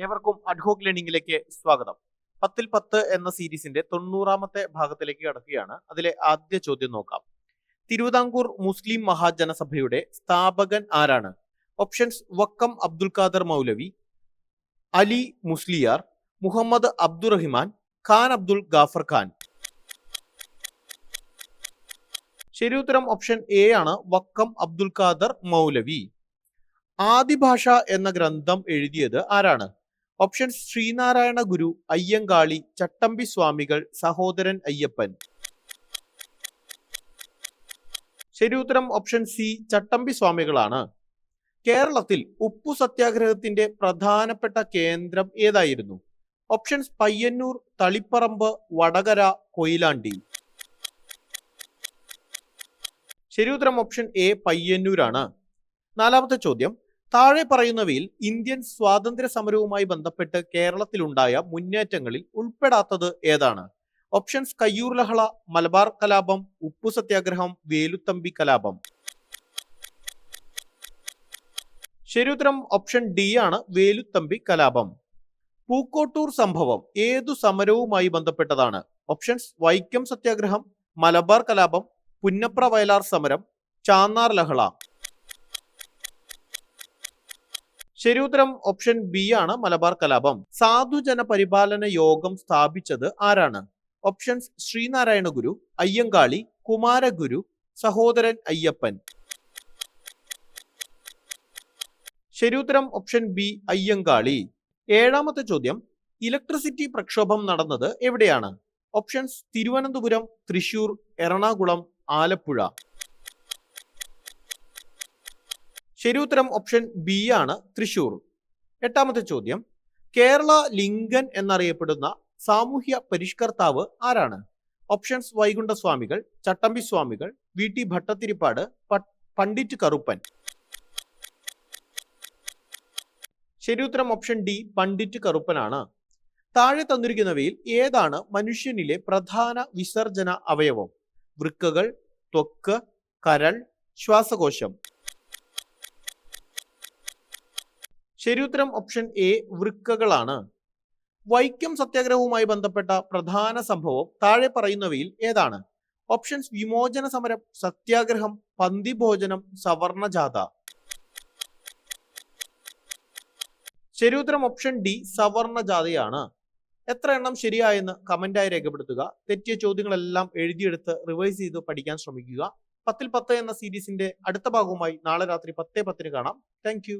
ഏവർക്കും അഡ്ഹോക്ക് ലേണിംഗിലേക്ക് സ്വാഗതം. പത്തിൽ പത്ത് എന്ന സീരീസിന്റെ തൊണ്ണൂറാമത്തെ ഭാഗത്തിലേക്ക് കടക്കുകയാണ്. അതിലെ ആദ്യ ചോദ്യം നോക്കാം. തിരുവിതാംകൂർ മുസ്ലിം മഹാജനസഭയുടെ സ്ഥാപകൻ ആരാണ്? ഓപ്ഷൻസ് വക്കം അബ്ദുൽ ഖാദർ മൗലവി അലി മുസ്ലിയാർ മുഹമ്മദ് അബ്ദുറഹിമാൻ ഖാൻ അബ്ദുൽ ഗാഫർ ഖാൻ. ശരിയുത്തരം ഓപ്ഷൻ എ ആണ്. വക്കം അബ്ദുൽ ഖാദർ മൗലവി. ആദിഭാഷ എന്ന ഗ്രന്ഥം എഴുതിയത് ആരാണ്? ഓപ്ഷൻ ശ്രീനാരായണ ഗുരു അയ്യങ്കാളി ചട്ടമ്പി സ്വാമികൾ സഹോദരൻ അയ്യപ്പൻ. ശരി ഉത്തരം ഓപ്ഷൻ സി ചട്ടമ്പി സ്വാമികളാണ്. കേരളത്തിൽ ഉപ്പു സത്യാഗ്രഹത്തിന്റെ പ്രധാനപ്പെട്ട കേന്ദ്രം ഏതായിരുന്നു? ഓപ്ഷൻസ് പയ്യന്നൂർ തളിപ്പറമ്പ് വടകര കൊയിലാണ്ടി. ശരി ഉത്തരം ഓപ്ഷൻ എ പയ്യന്നൂരാണ്. നാലാമത്തെ ചോദ്യം താഴെ പറയുന്നവയിൽ ഇന്ത്യൻ സ്വാതന്ത്ര്യ സമരവുമായി ബന്ധപ്പെട്ട് കേരളത്തിലുണ്ടായ മുന്നേറ്റങ്ങളിൽ ഉൾപ്പെടാത്തത് ഏതാണ്? ഓപ്ഷൻസ് കയ്യൂർ ലഹള മലബാർ കലാപം ഉപ്പു സത്യാഗ്രഹം വേലുത്തമ്പി കലാപം. ശരിയുത്തരം ഓപ്ഷൻ ഡി ആണ് വേലുത്തമ്പി കലാപം. പൂക്കോട്ടൂർ സംഭവം ഏതു സമരവുമായി ബന്ധപ്പെട്ടതാണ്? ഓപ്ഷൻസ് വൈക്കം സത്യാഗ്രഹം മലബാർ കലാപം പുന്നപ്ര വയലാർ സമരം ചാന്നാർ ലഹള. ശരി ഉത്തരം ഓപ്ഷൻ ബി ആണ് മലബാർ കലാപം. സാധുജന പരിപാലന യോഗം സ്ഥാപിച്ചത് ആരാണ്? ഓപ്ഷൻസ് ശ്രീനാരായണ ഗുരു അയ്യങ്കാളി കുമാരഗുരു സഹോദരൻ അയ്യപ്പൻ. ശരിയുത്തരം ഓപ്ഷൻ ബി അയ്യങ്കാളി. ഏഴാമത്തെ ചോദ്യം ഇലക്ട്രിസിറ്റി പ്രക്ഷോഭം നടന്നത് എവിടെയാണ്? ഓപ്ഷൻസ് തിരുവനന്തപുരം തൃശൂർ എറണാകുളം ആലപ്പുഴ. ശരി ഉത്തരം ഓപ്ഷൻ ബി ആണ് തൃശൂർ എട്ടാമത്തെ ചോദ്യം. കേരള ലിംഗൻ എന്നറിയപ്പെടുന്ന സാമൂഹ്യ പരിഷ്കർത്താവ് ആരാണ്? ഓപ്ഷൻസ് വൈകുണ്ഠ സ്വാമികൾ ചട്ടമ്പി സ്വാമികൾ വി ടി ഭട്ടത്തിരിപ്പാട് പണ്ഡിറ്റ് കറുപ്പൻ. ശരിയുത്തരം ഓപ്ഷൻ ഡി പണ്ഡിറ്റ് കറുപ്പനാണ്. താഴെ തന്നിരിക്കുന്നവയിൽ ഏതാണ് മനുഷ്യനിലെ പ്രധാന വിസർജന അവയവം? വൃക്കകൾ ത്വക്ക് കരൾ ശ്വാസകോശം. ശരി ഉത്തരം ഓപ്ഷൻ എ വൃക്കകളാണ്. വൈക്കം സത്യാഗ്രഹവുമായി ബന്ധപ്പെട്ട പ്രധാന സംഭവം താഴെ പറയുന്നവയിൽ ഏതാണ്? ഓപ്ഷൻസ് വിമോചന സമരം സത്യാഗ്രഹം പന്തിഭോജനം സവർണജാഥ. ശരി ഉത്തരം ഓപ്ഷൻ ഡി സവർണജാഥയാണ്. എത്ര എണ്ണം ശരിയായെന്ന് കമന്റായി രേഖപ്പെടുത്തുക. തെറ്റിയ ചോദ്യങ്ങളെല്ലാം എഴുതിയെടുത്ത് റിവൈസ് ചെയ്ത് പഠിക്കാൻ ശ്രമിക്കുക. പത്തിൽ പത്ത് എന്ന സീരീസിന്റെ അടുത്ത ഭാഗവുമായി നാളെ രാത്രി പത്തേ പത്തിന് കാണാം. താങ്ക്